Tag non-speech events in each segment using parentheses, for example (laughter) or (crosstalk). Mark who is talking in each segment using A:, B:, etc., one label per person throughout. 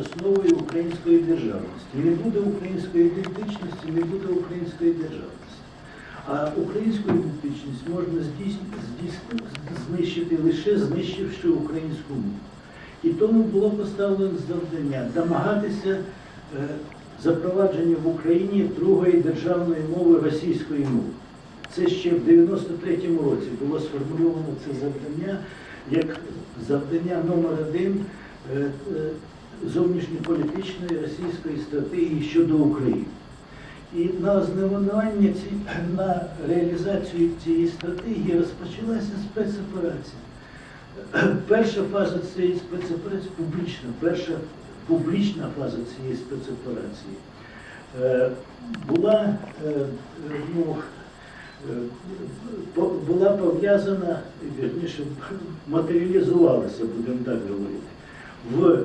A: Основою української державності. Не буде української ідентичності, не буде української державності. А українську ідентичність можна знищити лише знищивши українську мову. І тому було поставлено завдання домагатися е, запровадження в Україні другої державної мови російської мови. Це ще в 93-му році було сформульовано це завдання як завдання номер один е, е, зовнішньополітичної російської стратегії щодо України. І на ці, (clears throat) на реалізацію цієї стратегії розпочалася спецоперація. (clears throat) Перша фаза цієї спецоперації публічна, перша публічна фаза цієї спецоперації е, була, е, ну, е, була пов'язана, вірніше, (clears throat) матеріалізувалася, будемо так говорити, в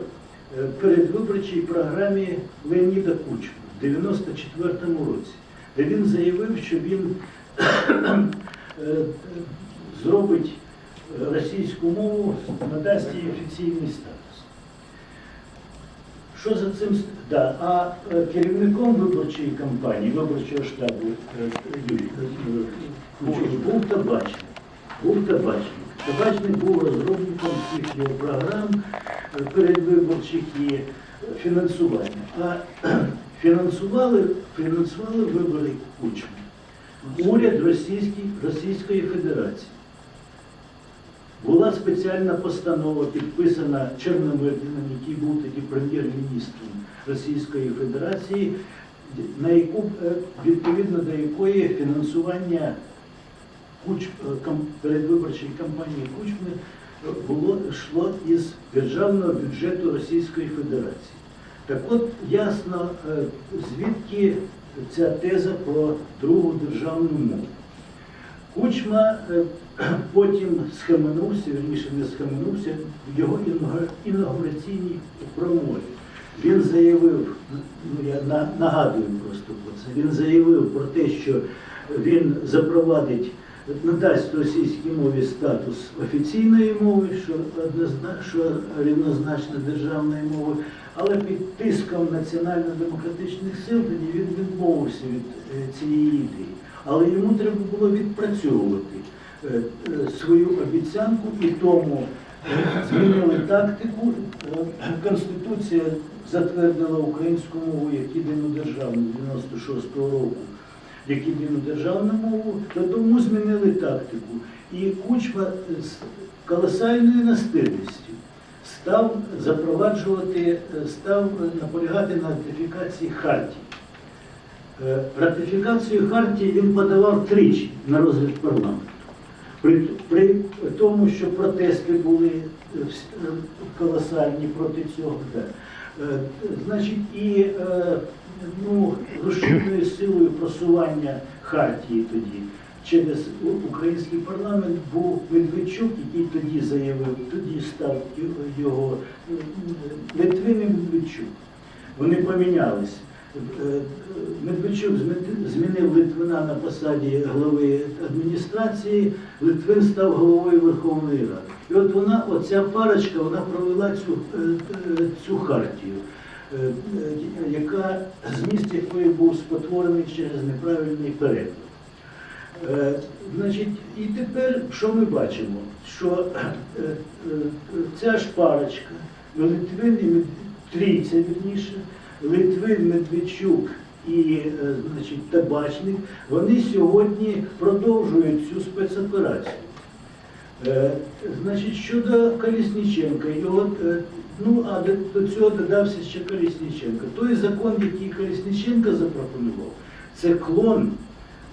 A: передвиборчій програмі Леоніда Кучма в 94-му році, де він заявив, що він е, (coughs) е, зробить е, російську мову, надасть їй офіційний статус. Що за цим? Да. А е, керівником виборчої кампанії, виборчого штабу е, Юрій е, Кучма був табачник. Був табачник. Табачник був розробником всіх його програм передвиборчих і фінансування. А (clears throat) фінансували, фінансували вибори Кучми. Уряд Російський, Російської Федерації. Була спеціальна постанова, підписана Чорномирдином, який був тоді прем'єр-міністром Російської Федерації, на яку, е, відповідно до якої фінансування Куч, е, передвиборчої кампанії Кучми е, було йшло із державного бюджету Російської Федерації. Так от ясно, е, звідки ця теза про другу державну мову. Кучма (clears throat) потім схаменувся, вірніше не схаменувся в його інаугу- інаугураційній промові. Він заявив, ну я нагадую просто про це, він заявив про те, що він запровадить, надасть російській мові статус офіційної мови, що, що рівнозначно державної мови, але під тиском національно-демократичних сил тоді він відмовився від е, цієї ідеї. Але йому треба було відпрацьовувати е, е, свою обіцянку і тому змінили тактику. Конституція затвердила українську мову як єдину державну 96-го року, як єдину державну мову, то тому змінили тактику. І Кучма з колосальною настирністю став запроваджувати, е, став наполягати на ратифікації Хартії. Е, Ратифікацію Хартії він подавав тричі на розгляд парламенту. При, при тому, що протести були е, е, колосальні проти цього. да. Е, Значить, і е, ну, рушійною силою просування Хартії тоді через український парламент був Медведчук, який тоді заявив, тоді став його Литвин Медведчук. Вони помінялись. Е, Медведчук змінив Литвина на посаді глави адміністрації, Литвин став головою Верховної Ради. І от вона, оця парочка, вона провела цю, е, е, цю хартію, е, е, яка зміст якої був спотворений через неправильний переклад. Е, Значить, і тепер що ми бачимо? Що е, е, ця ж парочка, Литвин і трійця, вірніше, Литвин, Медведчук і е, значить, Табачник, вони сьогодні продовжують цю спецоперацію. Е, Значить, щодо Колісніченка, його, е, ну а до, цього додався ще Колісніченка. Той закон, який Колісніченка запропонував, це клон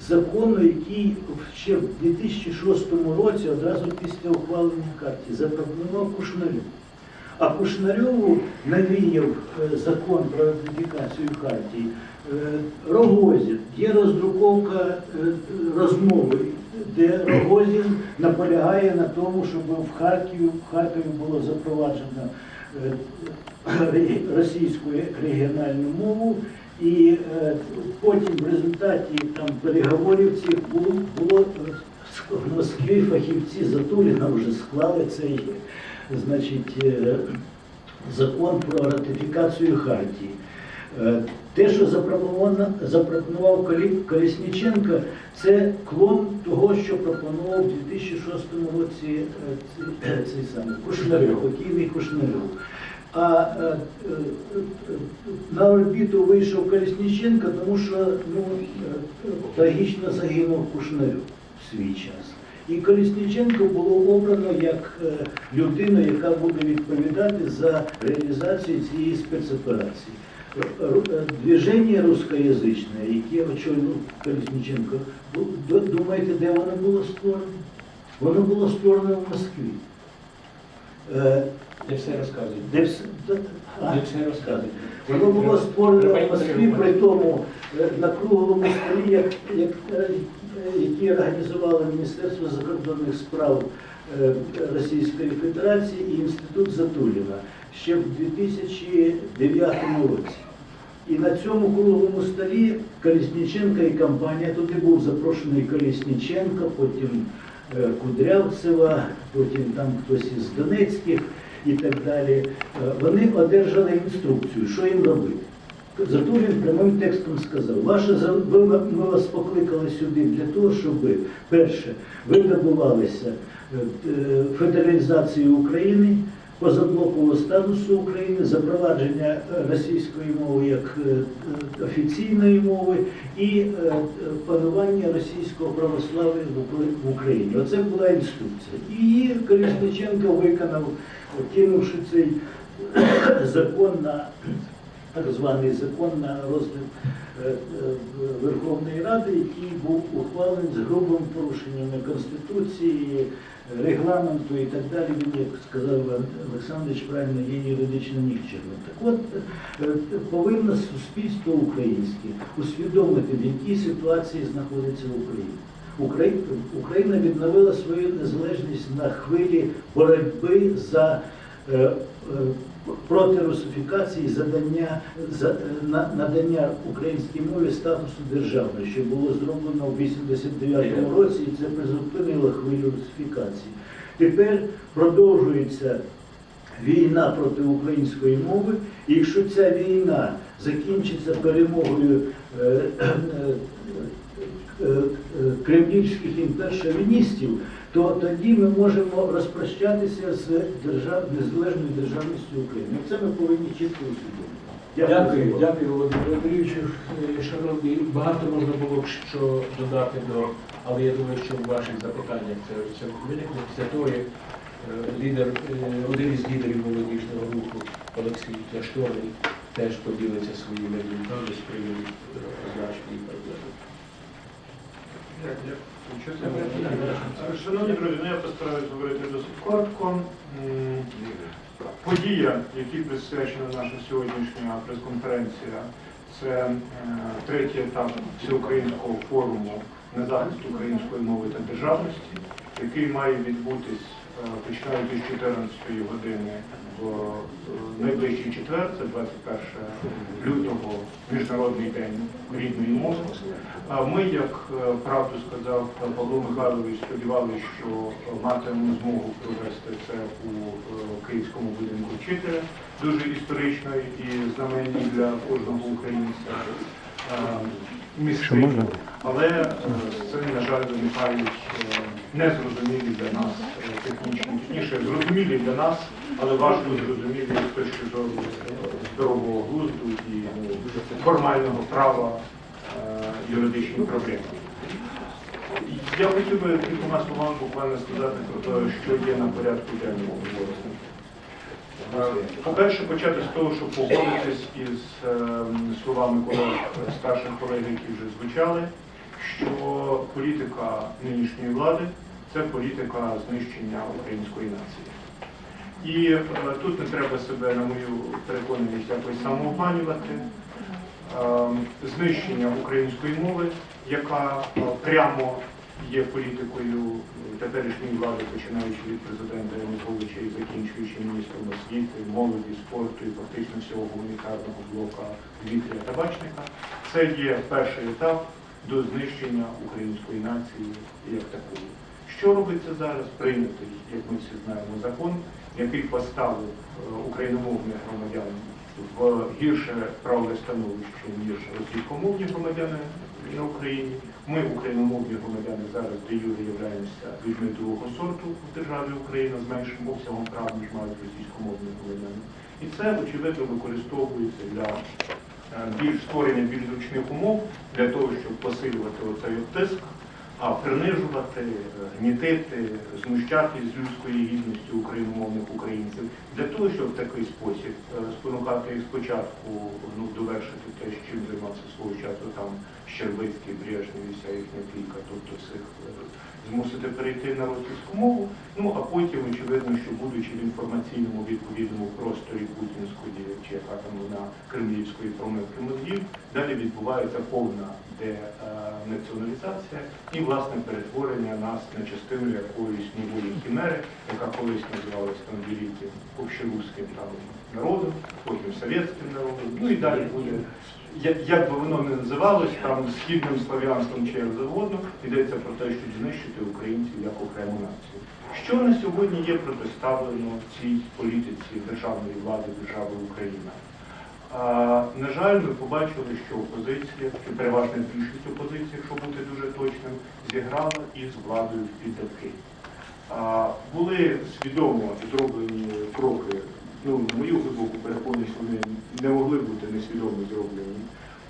A: закону, який ще в 2006 році, одразу після ухвалення карті, запропонував Кушнарю. А Кушнарьову навіяв е, закон про ратифікацію хартії е, Рогозін. Є роздруковка е, розмови, де Рогозін наполягає на тому, щоб в Харкові, в Харкові було запроваджено російську регіональну мову. І потім в результаті там переговорів цих було, було Москві фахівці Затуліна вже склали цей значить, е, закон про ратифікацію Хартії. Е, Те, що запропонував Колі- Колісніченко, це клон того, що пропонував у 2006 році е, цей самий Кушнарьов, покійний Кушнарьов. А на орбіту вийшов Колісніченко, тому що ну, трагічно загинув Кушнарьов в свій час. І Колісніченко було обрано як е, людину, яка буде відповідати за реалізацію цієї спецоперації. Ру- е, Движення рускоязичне, яке очолював Колісніченко, думаєте, де воно було створено? Воно було створено в Москві. Е,
B: Не все розказують.
A: Де все, де- а?
B: Не все розказують.
A: Воно було створено в Москві при тому е, на круглому столі, як, як, е, які організували Міністерство закордонних справ е, Російської Федерації і Інститут Затуліна ще в 2009 році. І на цьому круглому столі Колісніченка і компанія, туди був запрошений Колісніченко, потім е, Кудрявцева, потім там хтось із Донецьких і так далі. Е, Вони одержали інструкцію, що їм робити. Затулін прямим текстом сказав, ваше ми вас покликали сюди для того, щоб, перше, ви добувалися е, федералізації України, позаблокового статусу України, запровадження е, російської мови як е, офіційної мови і панування російського православ'я в в Україні. Оце була інструкція. І її Колісниченко виконав, кинувши цей (coughs) закон на так званий закон на розгляд е, е, Верховної Ради, який був ухвалений з грубим порушеннями Конституції, регламенту і так далі. Він, як сказав Олександрович, правильно є юридично нікчемним. Так от е, повинно суспільство українське усвідомити, в якій ситуації знаходиться Україна. Україна, відновила свою незалежність на хвилі боротьби за проти русифікації задання за на- надання українській мові статусу державної, що було зроблено в 89-му році, і це призупинило хвилю русифікації. Тепер продовжується війна проти української мови, і якщо ця війна закінчиться перемогою е, е, е, е, кремлівських імпершовіністів, то тоді ми можемо розпрощатися з держав... незалежною державністю України. Це ми повинні чітко усвідомити.
B: Дякую, дякую, Володимир Андрійовичу. Е, Шановні, багато можна було б що додати до, але я думаю, що в ваших запитаннях це, це виникне. Після того, як е, лідер, е, один із лідерів молодіжного руху Олексій Кляшторний теж поділиться своїми думками з приводу означеної проблеми.
C: Шановні друзі, ну я постараюсь говорити досить коротко. Подія, якій присвячена наша сьогоднішня прес-конференція, це е, третій етап всеукраїнського форуму на захист української мови та державності, який має відбутись починаючи з 14 години в е, найближчий четвер, це 21 лютого, Міжнародний день рідної мови. А Ми, як е, правду сказав Павло Михайлович, сподівалися, що матимемо змогу провести це у е, Київському будинку вчителя, дуже історично і знаменні для кожного українця. е, місцин. Але е, цим, на жаль, виникають незрозумілі для нас технічні, точніше, зрозумілі для нас, але важко зрозумілі з точки зору здорового глузду і ну, формального права е, юридичні проблеми. Я хотів би кількома словами буквально сказати про те, що є на порядку денному. Е, По-перше, почати з того, щоб погодитись із ем, словами колег, старших колег, які вже звучали, що політика нинішньої влади це політика знищення української нації. І е, тут не треба себе, на мою переконаність, якось самообманювати. Ем, Знищення української мови, яка е, прямо є політикою теперішньої влади, починаючи від президента Януковича і закінчуючи міністром освіти, молоді, спорту і фактично всього гуманітарного блока Дмитрія Табачника, це є перший етап до знищення української нації як такої. Що робиться зараз? Прийнятий, як ми всі знаємо, закон, який поставив е, україномовних громадян в гірше правове становище, ніж російськомовні громадяни на Україні. Ми, україномовні громадяни, зараз де юре являємося людьми другого сорту в державі Україна з меншим обсягом прав, ніж мають російськомовні громадяни. І це, очевидно, використовується для е, більш створення більш зручних умов для того, щоб посилювати оцей тиск, а принижувати, е, гнітити, знущати з людської гідності україномовних українців, для того, щоб в такий спосіб е, спонукати їх спочатку ну, довершити те, чим займався свого часу там Щербицький, Брежнєв і вся їхня кілька, тобто всіх е, змусити перейти на російську мову, ну а потім, очевидно, що будучи в інформаційному відповідному просторі путінської чи яка там вона кремлівської промивки мозгів, далі відбувається повна денаціоналізація і власне перетворення нас на частину якоїсь нової хімери, яка колись називалась там великим общерусським там народом, потім совєтським народом, ну і далі буде. Як, би воно не називалось, там східним слав'янством чи як завгодно, йдеться про те, щоб знищити українців як окрему націю. Що на сьогодні є протиставлено цій політиці державної влади держави Україна? На жаль, ми побачили, що опозиція, чи переважна більшість опозиції, якщо бути дуже точним, зіграла із владою в піддавки. Були свідомо зроблені кроки, ну, мою глибоку переконаність, вони не могли бути несвідомо зроблені,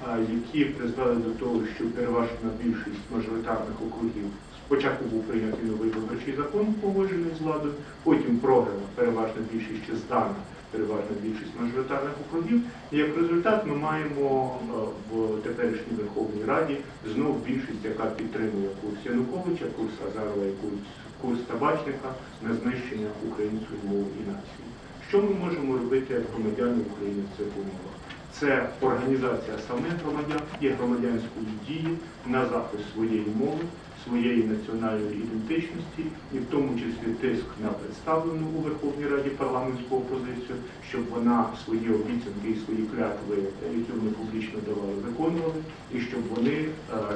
C: а, які призвели до того, що переважна більшість мажоритарних округів спочатку був прийнятий новий виборчий закон, погоджений з владою, потім програна переважна більшість чи здана переважна більшість мажоритарних округів. І як результат ми маємо е, в теперішній Верховній Раді знов більшість, яка підтримує курс Януковича, курс Азарова і курс, курс Табачника на знищення української мови і нації. Що ми можемо робити як громадяни України в цих умовах? Це організація самих громадян і громадянської дії на захист своєї мови, своєї національної ідентичності, і в тому числі тиск на представлену у Верховній Раді парламентську опозицію, щоб вона свої обіцянки і свої клятви, які вони публічно давали, виконували, і щоб вони е,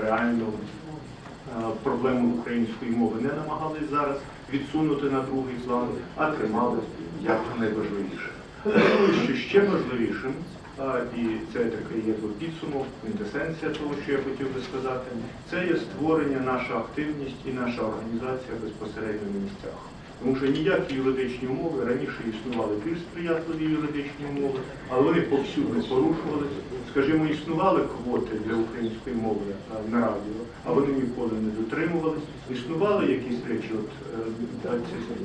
C: реально е, проблему української мови не намагались зараз відсунути на другий план, а тримали як найважливіше. Що ще важливішим, і це такий є підсумок, квінтесенція того, що я хотів би сказати, це є створення, наша активність і наша організація безпосередньо в місцях. Тому що ніякі юридичні умови раніше існували більш сприятливі юридичні умови, але вони повсюди порушувалися. Скажімо, існували квоти для української мови е, на радіо, а вони ніколи не дотримувалися. Існували якісь речі, от е,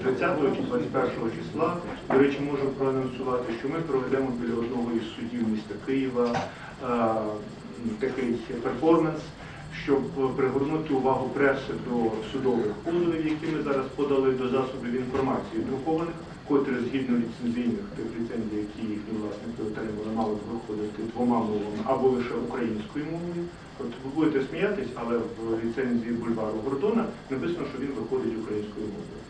C: 30 чи 21 числа, до речі, можу проанонсувати, що ми проведемо біля одного із судів міста Києва е, такий перформанс щоб пригорнути увагу преси до судових позовів, які ми зараз подали до засобів інформації друкованих, котрі згідно ліцензійних тих ліцензій, які їхні власники отримали, мали б виходити двома мовами або лише українською мовою. От ви будете сміятись, але в ліцензії бульвару Гордона написано, що він виходить українською мовою.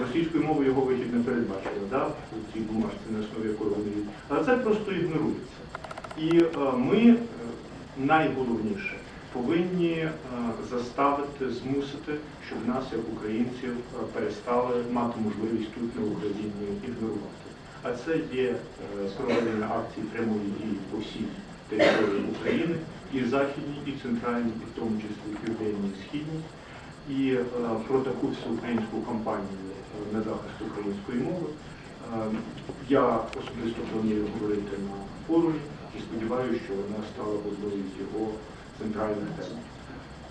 C: Російською мовою його вихід не передбачено, да? у цій бумажці, на основі якої вони є. Але це просто ігнорується. І е, ми е, найголовніше повинні е, заставити, змусити, щоб нас, як українців, е, перестали мати можливість тут на Україні ігнорувати. А це є е, проведення акцій прямої дії по всій території України, і західній, і центральній, і в тому числі південній, і східній. І про таку всеукраїнську кампанію на захист української мови я особисто планую говорити на форумі і сподіваюся, що вона стала одною його центральних тем.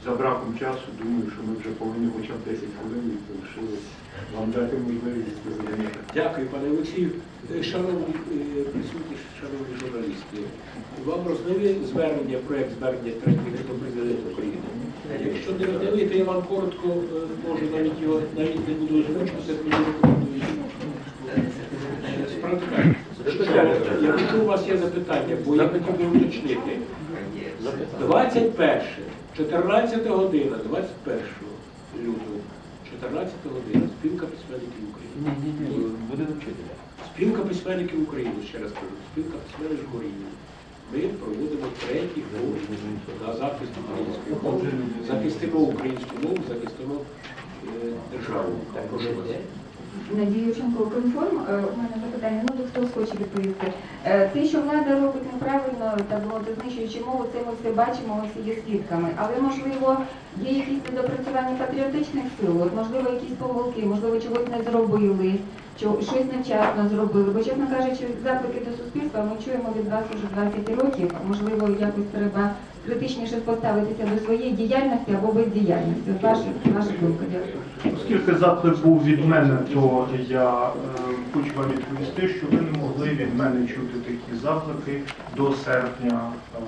C: За браком часу, думаю, що ми вже повинні хоча б 10 хвилин залишилось вам дати можливість задати.
B: Дякую, пане Олексію. Е, Шановні е, присутні, шановні журналісти, вам роздали звернення, проект звернення третього до президента України. Якщо не роздали, я вам коротко е, можу навіть його навіть не буду озвучувати, тому рекомендую. Справді, якщо у вас є запитання, бо я хотів би уточнити. 21, 14 година, 21 лютого, 14 година, спілка письменників України.
D: Ні, ні, ні, буде вчителя.
B: Спілка письменників України, ще раз кажу, спілка письменників України. Ми проводимо третій форум на захист української мови, захистимо українську мову, захистимо е, державу. Прошу вас.
E: Надія Укрінформ. Е, У мене запитання, ну хто хоче відповісти. Е, Те, що влада робить неправильно та знищуючи мову, це ми все бачимо, ми всі є свідками. Але можливо є якісь недопрацювання патріотичних сил, от, можливо, якісь помилки, можливо, чогось не зробили, щось невчасно зробили. Бо, чесно кажучи, заклики до суспільства ми чуємо від вас уже 20 років. Можливо, якось треба критичніше поставитися до своєї діяльності або бездіяльності. От Ваша, ваша думка, дякую.
C: Оскільки заклик був від мене, то я е, хочу вам відповісти, що ви не могли від мене чути такі заклики до серпня, е,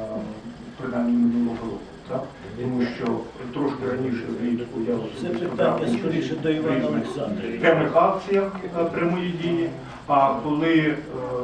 C: принаймні минулого року. Так? Тому що трошки раніше влітку я
A: Це питання скоріше до Івана Олександровича.
C: певних акціях е, прямої дії. А коли е,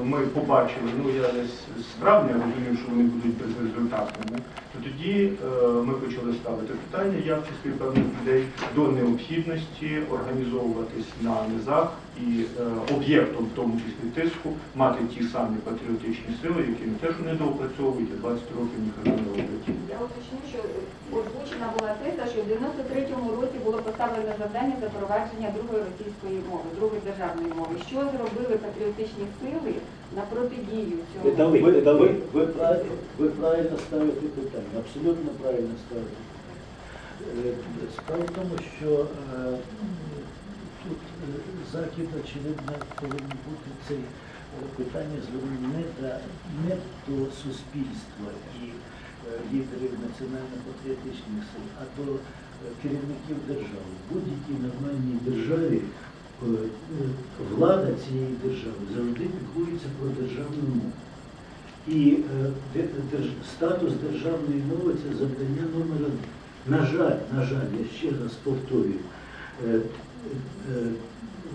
C: ми побачили, ну я десь з травня розумів, що вони будуть безрезультатними, то тоді е, ми почали ставити питання, я в числі певних людей до необхідності організовуватись на низах і е, об'єктом, в тому числі тиску, мати ті самі патріотичні сили, які не те, що не доопрацьовують, а 20 років ніколи не роблять.
E: Я уточню, що озвучена була теза, що в 93-му році було поставлено завдання запровадження другої російської мови, другої державної мови. Що зробили патріотичні сили на протидію цьому?
A: Не дали, не дали. Ви, правильно, ви правильно ставите питання, абсолютно правильно ставите. Е, Справа в тому, що е, захід, очевидно, повинен бути цей е, питання звернення не не до суспільства і е, лідерів національно-патріотичних сил, а до е, керівників держави. Будь-якій нормальній державі влада цієї держави завжди піклується про державну мову. І статус державної мови це завдання номер один. На жаль, на жаль, я ще раз повторюю,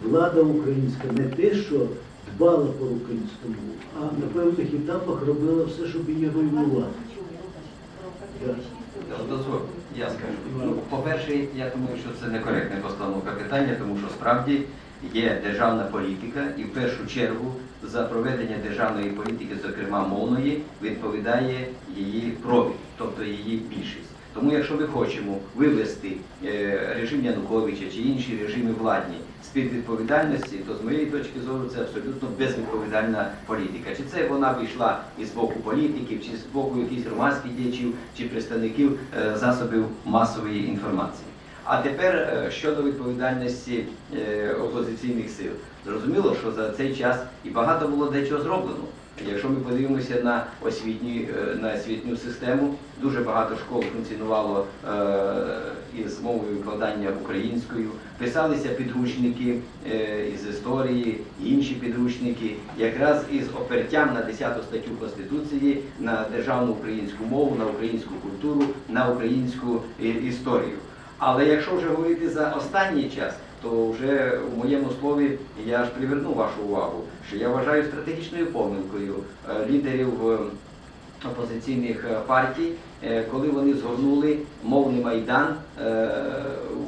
A: влада українська не те, що дбала про українську мову, а на певних етапах робила все, щоб її руйнувати.
F: Дозволь, я скажу. Ну, по-перше, я думаю, що це некоректна постановка питання, тому що справді є державна політика, і в першу чергу за проведення державної політики, зокрема мовної, відповідає її профіль, тобто її більшість. Тому, якщо ми хочемо вивести е, режим Януковича чи інші режими владні з-під відповідальності, то з моєї точки зору це абсолютно безвідповідальна політика. Чи це вона вийшла із боку політиків, чи з боку якихось громадських діячів, чи представників е, засобів масової інформації. А тепер е, щодо відповідальності опозиційних сил. Зрозуміло, що за цей час і багато було дечого зроблено. Якщо ми подивимося на освітні, е, на освітню систему, дуже багато школ функціонувало е, із мовою викладання українською, писалися підручники е, із історії, інші підручники, якраз із опертям на 10 статтю Конституції на державну українську мову, на українську культуру, на українську історію. Але якщо вже говорити за останній час, то вже у моєму слові я ж приверну вашу увагу, що я вважаю стратегічною помилкою е, лідерів е, опозиційних е, партій, коли вони згорнули мовний майдан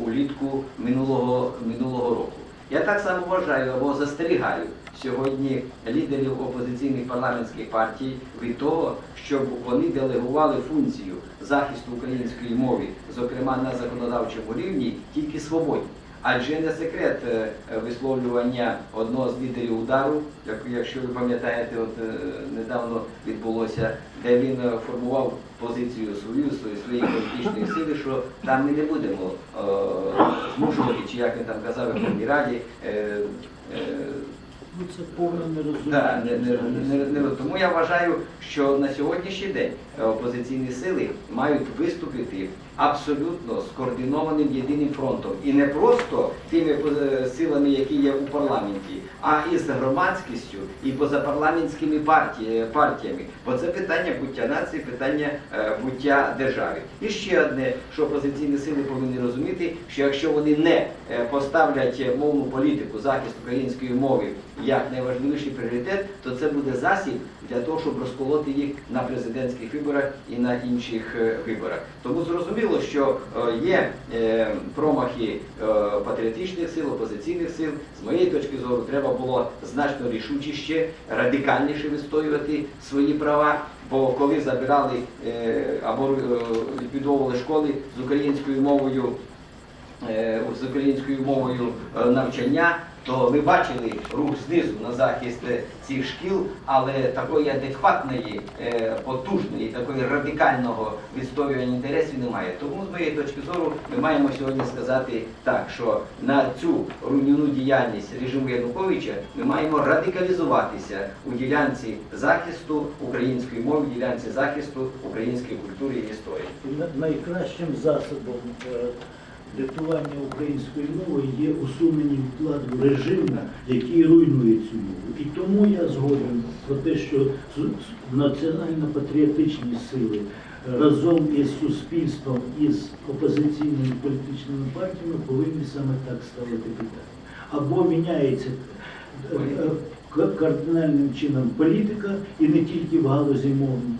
F: улітку минулого, минулого року. Я так само вважаю або застерігаю сьогодні лідерів опозиційних парламентських партій від того, щоб вони делегували функцію захисту української мови, зокрема на законодавчому рівні, тільки свободі. Адже не секрет е, висловлювання одного з лідерів удару, якщо ви пам'ятаєте, от е, недавно відбулося, де він е, формував позицію свою, своєї політичної сили, що там ми не будемо змушувати, чи як він там казав, в Верховній Раді.
A: це повне.
F: Да, не, не, не, не, тому я вважаю, що на сьогоднішній день опозиційні сили мають виступити абсолютно скоординованим єдиним фронтом. І не просто тими е, силами, які є у парламенті, а і з громадськістю, і позапарламентськими партії, партіями. Бо це питання буття нації, питання е, буття держави. І ще одне, що опозиційні сили повинні розуміти, що якщо вони не е, поставлять е, мовну політику, захист української мови як найважливіший пріоритет, то це буде засіб для того, щоб розколоти їх на президентських виборах і на інших е, виборах. Тому зрозуміло, що е, є е, промахи е, патріотичних сил, опозиційних сил. З моєї точки зору, треба було значно рішучіше, радикальніше відстоювати свої права. Бо коли забирали або ліквідовували школи з українською мовою, з українською мовою навчання, то ви бачили рух знизу на захист е, цих шкіл, але такої адекватної, е, потужної, такої радикального відстоювання інтересів немає. Тому з моєї точки зору ми маємо сьогодні сказати так, що на цю руйнівну діяльність режиму Януковича ми маємо радикалізуватися у ділянці захисту української мови, в ділянці захисту української культури і історії.
A: На- Найкращим засобом е, рятування української мови є усунення вкладу режиму, який руйнує цю мову. І тому я згоден про те, що національно-патріотичні сили разом із суспільством, із опозиційними політичними партіями повинні саме так ставити питання. Або міняється е, е, кардинальним чином політика, і не тільки в галузі мовній,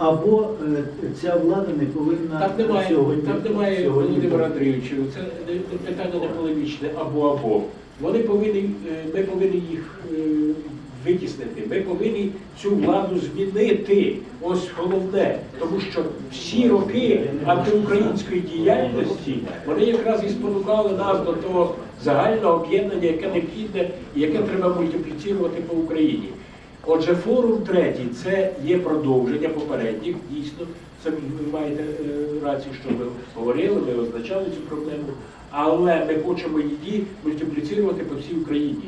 A: або е, ця влада не повинна
B: Так немає,
A: сьогодні.
B: так немає
A: сьогодні
B: Володимира Андрійовича. Це питання не полемічне або-або. Вони повинні, е, ми повинні їх е, витіснити. Ми повинні цю владу змінити. Ось головне. Тому що всі роки антиукраїнської діяльності вони якраз і спонукали нас до того загального об'єднання, яке необхідне і яке треба мультипліцірувати по Україні. Отже, форум третій це є продовження попередніх, дійсно. Це ви маєте е, рацію, що ви говорили, ви означали цю проблему, але ми хочемо її мультипліцірувати по всій Україні.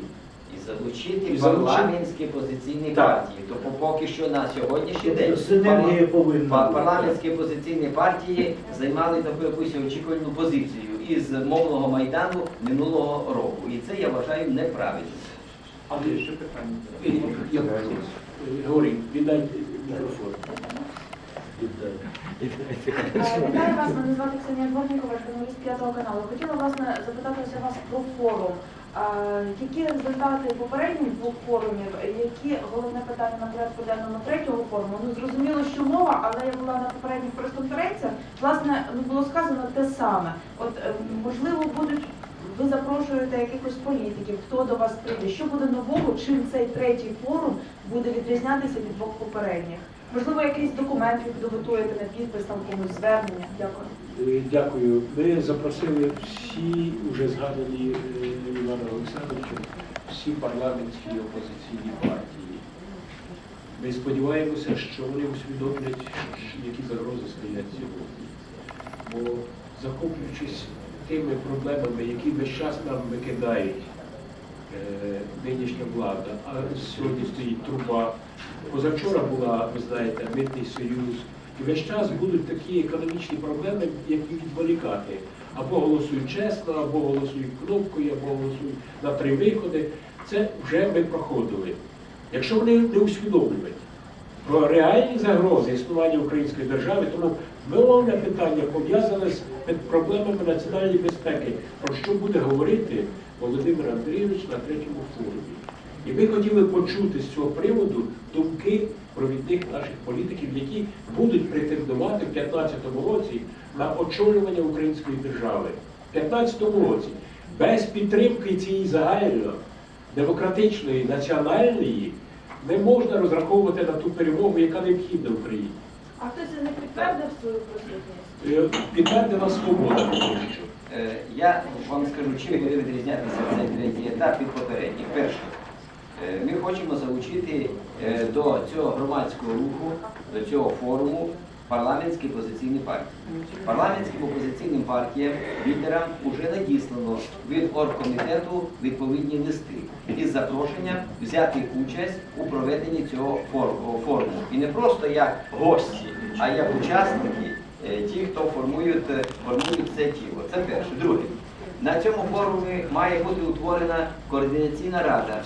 F: І залучити
B: І
F: парламентські позиційні
B: Так.
F: партії. То поки що на сьогоднішній
A: Тобто
F: день
A: повинна
F: парламентські опозиційні партії займали таку якусь очікувальну позицію із мовного майдану минулого року. І це я вважаю неправильним.
B: Але
C: Ще питання.
B: е, я прошу, е, Григорій, мікрофон.
G: Е, Вітаю вас, мене звати Ксенія Дворнікова, журналіст п'ятого каналу. Хотіла власне запитатися вас про форум. Е, Які результати попередніх двох форумів, які головне питання на порядку денному третього форуму? Ну зрозуміло, що мова, але я була на попередніх прес-конференціях. Власне, ну було сказано те саме. От е, можливо, будуть ви запрошуєте якихось політиків, хто до вас прийде? Що буде нового? Чим цей третій форум буде відрізнятися від двох попередніх? Можливо, якийсь документ ви підготуєте на підпис, там комусь звернення. Дякую.
B: Е, Дякую. Ми запросили всі уже згадані е, Іваном Олександровичем, всі парламентські опозиційні партії. Ми сподіваємося, що вони усвідомлять, які загрози стоять сьогодні. Бо захоплюючись тими проблемами, які весь час нам викидають е, нинішня влада, а сьогодні стоїть труба. Позавчора була, ви знаєте, митний союз. І весь час будуть такі економічні проблеми, які відволікати. Або голосують чесно, або голосують кнопкою, або голосують на три виходи. Це вже ми проходили. Якщо вони не усвідомлюють про реальні загрози існування української держави, тому головне питання пов'язане з проблемами національної безпеки, про що буде говорити Володимир Андрійович на третьому форумі. І ми хотіли почути з цього приводу думки провідних наших політиків, які будуть претендувати в 2015 році на очолювання української держави. В 2015 році без підтримки цієї загально демократичної, національної не можна розраховувати на ту перемогу, яка необхідна Україні.
G: А хтось не підтвердив свою присутність?
B: Е, Підтвердила свобода.
F: Е, Я вам скажу, чим буде відрізнятися цей третій етап від попередніх. Перше, е, ми хочемо залучити до цього громадського руху, до цього форуму парламентські опозиційні партії. Парламентським опозиційним партіям, лідерам вже надіслано від оргкомітету відповідні листи із запрошенням взяти участь у проведенні цього форуму. І не просто як гості, а як учасники, е, ті, хто формують, е, формують це тіло. Це перше. Друге. На цьому форумі має бути утворена координаційна рада,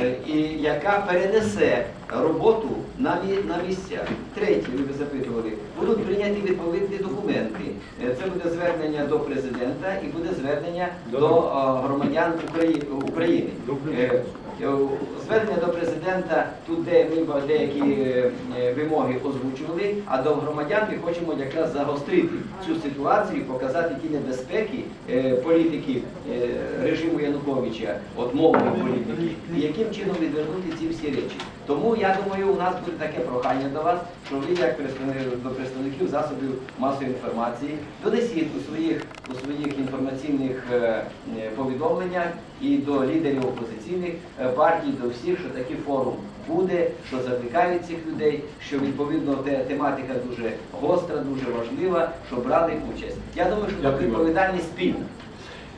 F: е, і яка перенесе роботу на, на місця. Третє, ви запитували, будуть прийняті відповідні документи. Е, Це буде звернення до президента і буде звернення до е, громадян Украї- України. Е, Звернення до президента, тут де ми деякі е, е, вимоги озвучували, а до громадян ми хочемо якраз загострити цю ситуацію, показати ті небезпеки політики режиму Януковича, от мовної політики, і яким чином відвернути ці всі речі. Тому я думаю, у нас буде таке прохання до вас, що ви, як до представників засобів масової інформації, донесіть у своїх у своїх інформаційних е, е, повідомленнях і до лідерів опозиційних е, партій, до всіх, що такий форум буде, що закликають цих людей, що відповідно те- тематика дуже гостра, дуже важлива, що брали участь. Я думаю, що
B: Дякую.
F: відповідальність спільна.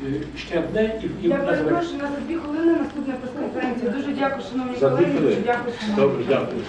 B: Е, Ще одне і, і
H: Я
B: на
H: перепрошую, у нас за дві хвилини наступна прес-конференція. Дуже дякую, шановні
D: За дві
H: колеги. Дуже
D: хвилини.
H: дякую, шановні
B: Добре, дякую.